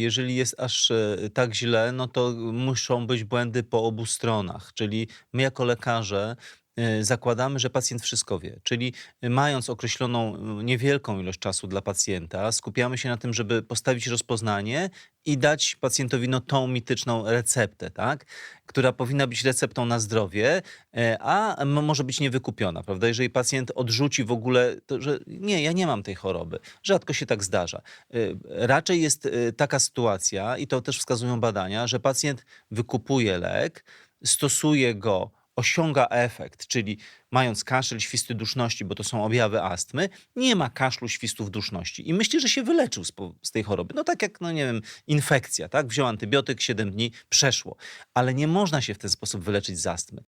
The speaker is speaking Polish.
Jeżeli jest aż e, tak źle, no to muszą być błędy po obu stronach. Czyli my jako lekarze e, zakładamy, że pacjent wszystko wie. Czyli mając określoną e, niewielką ilość czasu dla pacjenta, skupiamy się na tym, żeby postawić rozpoznanie i dać pacjentowi no, tą mityczną receptę, tak? która powinna być receptą na zdrowie, e, a może być niewykupiona, prawda? Jeżeli pacjent odrzuci w ogóle, to, że nie, ja nie mam tej choroby. Rzadko się tak zdarza. E, Raczej jest e, taka sytuacja, i to też wskazują badania, że pacjent wykupuje lek, stosuje go, osiąga efekt, czyli mając kaszel, świsty duszności, bo to są objawy astmy, nie ma kaszlu, świstów duszności. I myśli, że się wyleczył z, z, tej choroby. No tak jak, no nie wiem, infekcja, tak? Wziął antybiotyk, 7 dni, przeszło. Ale nie można się w ten sposób wyleczyć z astmy.